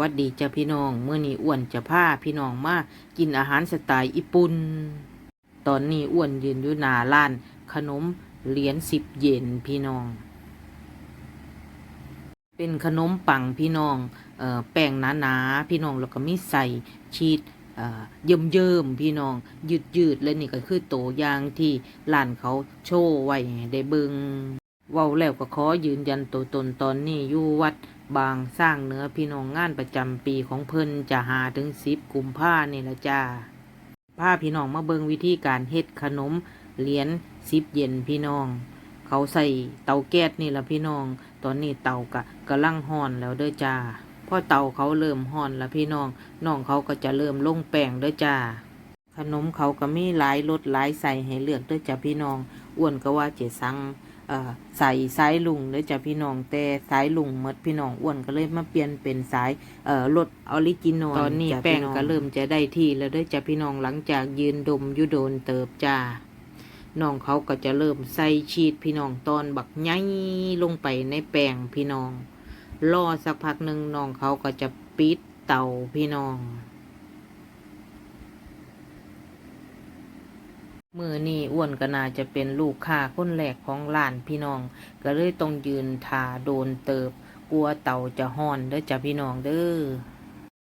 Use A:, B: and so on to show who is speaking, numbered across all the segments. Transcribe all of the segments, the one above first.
A: วัสดีจ้าพี่น้องเมื่อนี้อ้วนจะพาพี่น้องมากินอาหารสไตล์ญี่ปุ่น ตอนนี้อ้วนยืนอยู่หน้าร้าน ขนมเหรียญสิบเยนพี่น้อง เป็นขนมปังพี่น้องเอ่อแป้งหนาๆพี่น้องแล้วก็มีใส่ชีสเยิ้มเยิมๆพี่น้อง ยืดยืดๆและนี่ก็คือโตยางที่ร้านเขาโชว์ไว้ได้เบิงเว้าแล้วก็ขอยืนยันตัวตนตอนนี้อยู่วัด บางสร้างเนื้อพี่น้องงานประจำปีของเพิ่นจะหาถึงสิบกุมภาเนี่ละจ้าพาพี่น้องมาเบิงวิธีการเฮ็ดขนมเหรียญสิบเย็นพี่น้อง เขาใส่เตาแก๊สนี่ละพี่น้อง ตอนนี้เตากะกำลังห่อนแล้วเด้อจ้าพอเตาเขาเริ่มห่อนล้วพี่น้องน้องเขาก็จะเริ่มลงแป้งเด้อจ้าขนมเขาก็มีหลายรสหลายใส่ให้เลือกเด้อจ้าพี่น้อง อ้วนก็ว่าเจะสั่งเอ่อ ใส่สายลุงเด้อจ้ะพี่น้องแต่สายลุงหมดพี่น้องอ้วนก็เลยมาเปลี่ยนเป็นสายเอ่อรสออริจินอลตอนนี้แป้งก็เริ่มจะได้ที่แล้วเด้อจ้ะพี่น้องหลังจากยืนดมอยู่โดนเติบจ้าน้องเขาก็จะเริ่มใส่ชีสพี่น้องตอนบักใหญ่ลงไปในแป้งพี่น้องรอสักพักหนึ่งน้องเขาก็จะปิดเตาพี่น้อง มือนี่อ้วนก็น่าจะเป็นลูกค้าคนแรกของร้านพี่น้อง ก็เลยต้องยืนทาโดนเติบ กลัวเต่าจะห่อนเด้อจ้ะพี่น้องเด้อ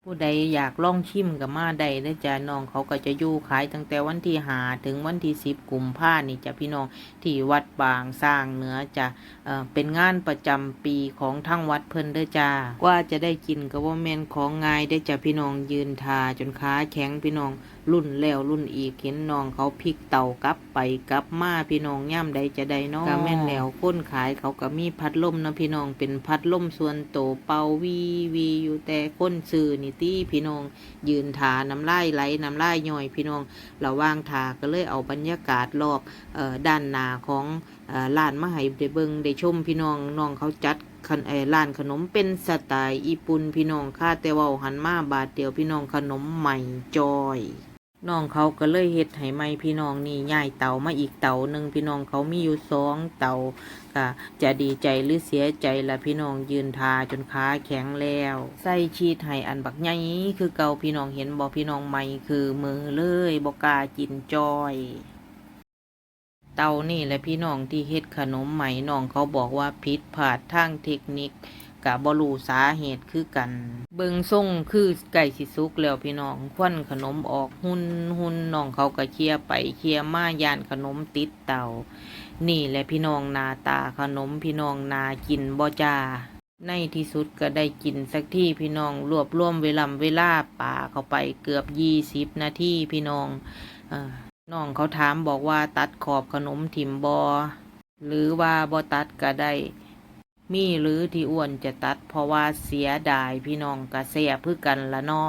A: ผู้ใดอยากลองชิมกับมาได้เด้อจ้ะน้องเขาก็จะอยู่ขายตั้งแต่วันที่หาถึงวันที่สิบกุมภานี่จ้ะพี่น้องที่วัดบางสร้างเหนือจ้ะเอ่อเป็นงานประจำปีของทั้งวัดเพิ่นเด้อจ้ากว่าจะได้กินก็ว่าแม่นของง่ายได้อจ้ะพี่น้องยืนทาจนขาแข็งพี่น้องรุ่นแล้วรุ่นอีกเห็นน้องเขาพลิกเต่ากลับไปกลับมาพี่น้องย่ำใดจะได้น้องก็แม่นแล้วคนขายเขาก็มีพัดลมนะพี่น้องเป็นพัดลมส่วนโตวเป่าวีวีอยู่แต่คนซื้อนี่ตี้พี่น้อง ยืนทาน้ำลายไหลน้ำลายย่อยพี่น้องระว่างทาก็เลยเอาบรรยากาศรอบออด้านหน้าของเอ่อร้านมาให้ได้เบิงได้ชมพี่น้องน้องเขาจัดร้านขนมเป็นสไตล์ญี่ปุ่นพี่น้องค่าแต่ว่าหันมาบาทเดียวพี่น้องขนมใหม่จอย น้องเขาก็เลยเฮ็ดให้ใหม่พี่น้องนี่ย้ายเต่ามาอีกเต่าหนึ่งพี่น้องเขามีอยู่สองเต่าก็จะดีใจหรือเสียใจละพี่น้องยืนทาจนขาแข็งแล้ว ใส่ชีสให้อันบักใหญ่คือเก่าพี่น้องเห็นบ่พี่น้องใหม่คือมือเลยบ่กากินจอยเตานี่แหละพี่น้องที่เฮ็ดขนมใหม่น้องเขาบอกว่าผิดพลาดทางเทคนิค กับบรูสาเหตุคือกัน เบิงส่งคือไก่สิสุกแล้วพี่น้องควันขนมออกหุ่นหุ่นน้องเขาก็เคียไปเคียมายานขนมติดเตานี่แหละพี่น้องนาตาขนมพี่น้องนากินบ่จาในที่สุดก็ได้กินสักที่พี่น้องรวบรวมเวลาเวลาป่าเข้าไปเกือบยี่สิบนาทีพี่น้องอน้องเขาถามบอกว่าตัดขอบขนมถิ่มบอหรือว่าบอตัดก็ได้ มีหรือที่อ้วนจะตัด เพราะว่าเสียดายพี่น้องกระเสียพือกันละนอ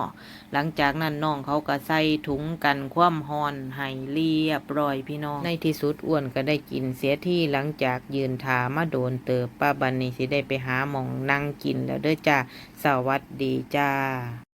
A: หลังจากนั้นน้องเขาก็ใส่ถุงกันคว่ำหอนให้เรียบร้อยพี่น้อง ในที่สุดอ้วนก็ได้กินเสียที่หลังจากยืนทามาโดนเติบป้าบันนี่สิได้ไปหาหมองนั่งกินแล้วเด้อจ้าสวัสดีจ้า